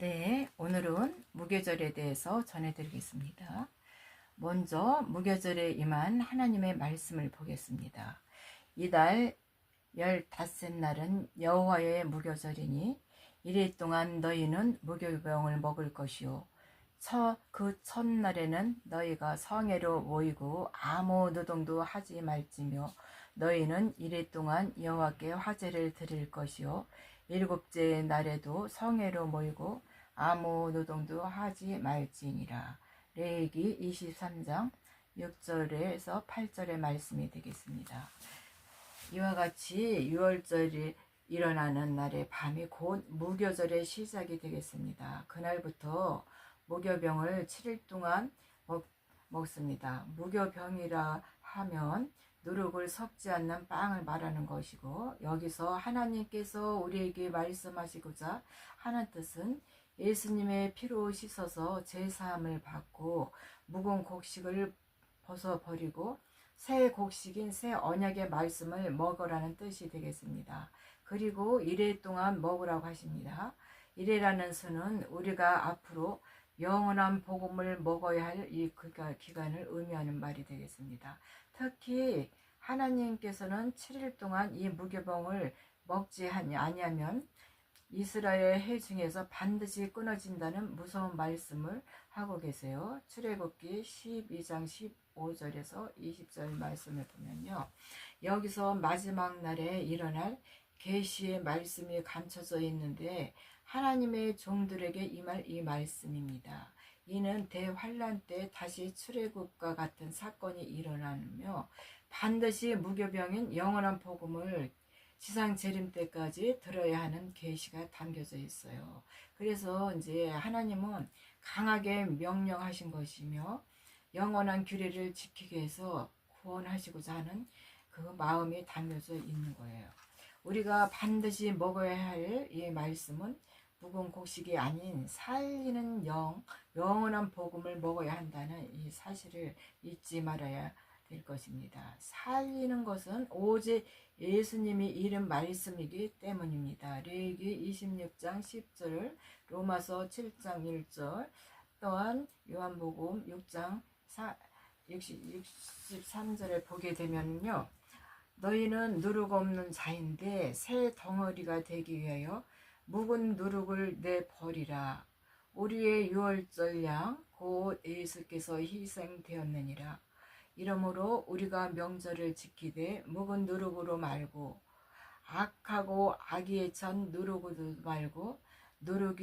네, 오늘은 무교절에 대해서 전해드리겠습니다. 먼저 무교절에 임한 하나님의 말씀을 보겠습니다. 이달 열닷째 날은 여호와의 무교절이니 이래 동안 너희는 무교병을 먹을 것이요 그 첫날에는 너희가 성회로 모이고 아무 노동도 하지 말지며 너희는 이래 동안 여호와께 화제를 드릴 것이요 일곱째 날에도 성회로 모이고 아무 노동도 하지 말지니라. 레이기 23장 6절에서 8절의 말씀이 되겠습니다. 이와 같이 6월절이 일어나는 날의 밤이 곧 무교절의 시작이 되겠습니다. 그날부터 무교병을 7일 동안 먹, 먹습니다. 무교병이라 하면 누룩을 섞지 않는 빵을 말하는 것이고 여기서 하나님께서 우리에게 말씀하시고자 하는 뜻은 예수님의 피로 씻어서 제사함을 받고 묵은 곡식을 벗어버리고 새 곡식인 새 언약의 말씀을 먹으라는 뜻이 되겠습니다. 그리고 이래 동안 먹으라고 하십니다. 이래라는 수는 우리가 앞으로 영원한 복음을 먹어야 할 이 기간을 의미하는 말이 되겠습니다. 특히 하나님께서는 7일 동안 이 무교병을 먹지 아니하면 이스라엘 해 중에서 반드시 끊어진다는 무서운 말씀을 하고 계세요. 출애굽기 12장 15절에서 20절 말씀을 보면요. 여기서 마지막 날에 일어날 계시의 말씀이 감춰져 있는데 하나님의 종들에게 임할 이 말씀입니다. 이는 대환란 때 다시 출애굽과 같은 사건이 일어나며 반드시 무교병인 영원한 복음을 지상 재림 때까지 들어야 하는 계시가 담겨져 있어요. 그래서 이제 하나님은 강하게 명령하신 것이며 영원한 규례를 지키기 위해서 구원하시고자 하는 그 마음이 담겨져 있는 거예요. 우리가 반드시 먹어야 할 이 말씀은 묵은 곡식이 아닌 살리는 영, 영원한 복음을 먹어야 한다는 이 사실을 잊지 말아야 될 것입니다. 살리는 것은 오직 예수님이 이름 말씀이기 때문입니다. 레기 26장 10절, 로마서 7장 1절, 또한 요한복음 6장 4, 63절을 보게 되면요. 너희는 누룩 없는 자인데 새 덩어리가 되기 위하여 묵은 누룩을 내버리라. 우리의 유월절 양 곧 예수께서 희생되었느니라. 이러므로 우리가 명절을 지키되 묵은 누룩으로 말고 악하고 악의에 찬 누룩으로 말고 누룩이